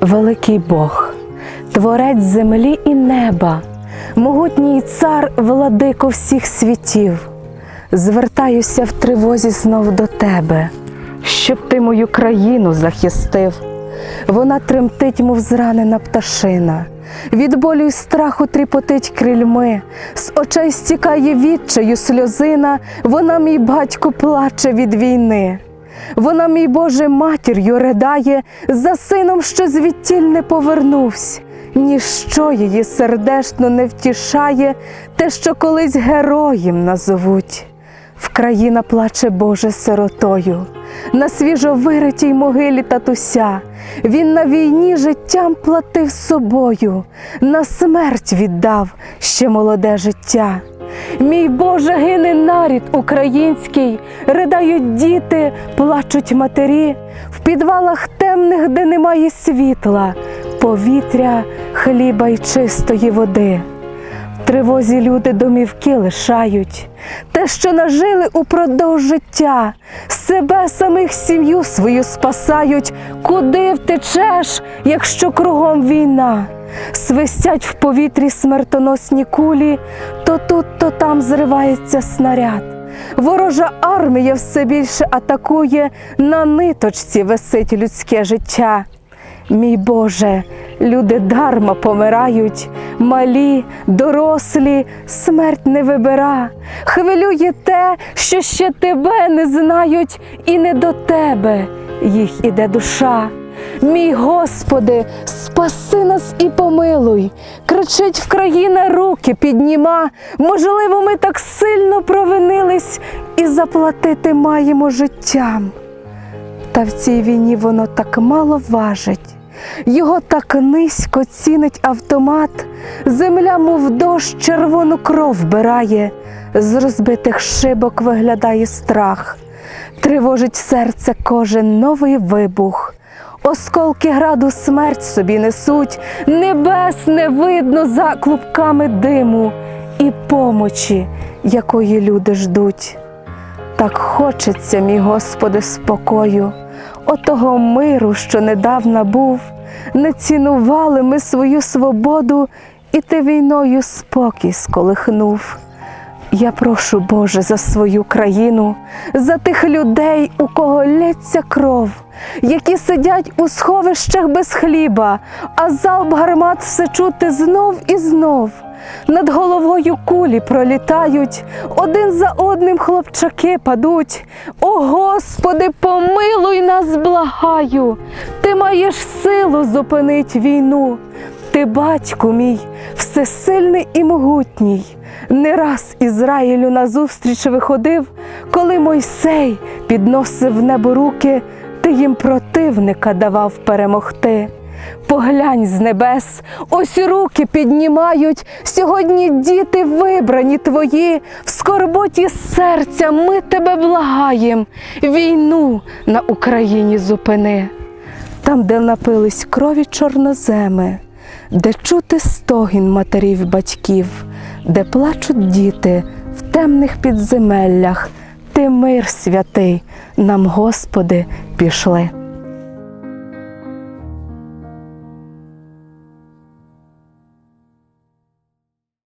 великий Бог, творець землі і неба, могутній цар, владико всіх світів, звертаюся в тривозі знов до тебе, щоб ти мою країну захистив. Вона тремтить, мов зранена пташина, від болю й страху тріпотить крильми, з очей стікає відчаю сльозина, вона, мій батько, плаче від війни. Вона, мій Боже, матір'ю ридає за сином, що звідтіль не повернувся. Ніщо її сердечно не втішає, те, що колись героєм назовуть. Вкраїна плаче Боже сиротою, на свіжовиритій могилі татуся. Він на війні життям платив собою, на смерть віддав ще молоде життя. Мій Боже, гине нарід український, ридають діти, плачуть матері, в підвалах темних, де немає світла, повітря, хліба й чистої води. В тривозі люди домівки лишають, те, що нажили упродовж життя, себе самих сім'ю свою спасають, куди втечеш, якщо кругом війна. Свистять в повітрі смертоносні кулі, то тут, то там зривається снаряд. Ворожа армія все більше атакує, на ниточці висить людське життя. Мій Боже, люди дарма помирають, малі, дорослі, смерть не вибира. Хвилює те, що ще тебе не знають, і не до тебе їх іде душа. Мій Господи, спаси нас і помилуй, кричить в країна руки підніма. Можливо, ми так сильно провинились і заплатити маємо життям. Та в цій війні воно так мало важить, його так низько цінить автомат, земля, мов дощ, червону кров вбирає, з розбитих шибок виглядає страх, тривожить серце кожен новий вибух. Осколки граду смерть собі несуть, небес не видно за клубками диму і помочі, якої люди ждуть. Так хочеться, мій Господи, спокою, отого миру, що недавно був, не цінували ми свою свободу, і ти війною спокій сколихнув. Я прошу, Боже, за свою країну, за тих людей, у кого лється кров, які сидять у сховищах без хліба, а залп гармат все чути знов і знов. Над головою кулі пролітають, один за одним хлопчаки падуть. О Господи, помилуй нас, благаю, ти маєш силу зупинить війну. Ти, батьку мій, всесильний і могутній, не раз Ізраїлю назустріч виходив, коли Мойсей підносив в небо руки, ти їм противника давав перемогти. Поглянь з небес, ось руки піднімають. Сьогодні діти вибрані твої, в скорботі серця ми тебе благаєм. Війну на Україні зупини. Там, де напились крові чорноземи, де чути стогін матерів батьків, де плачуть діти в темних підземеллях, ти мир святий, нам, Господи, пішли.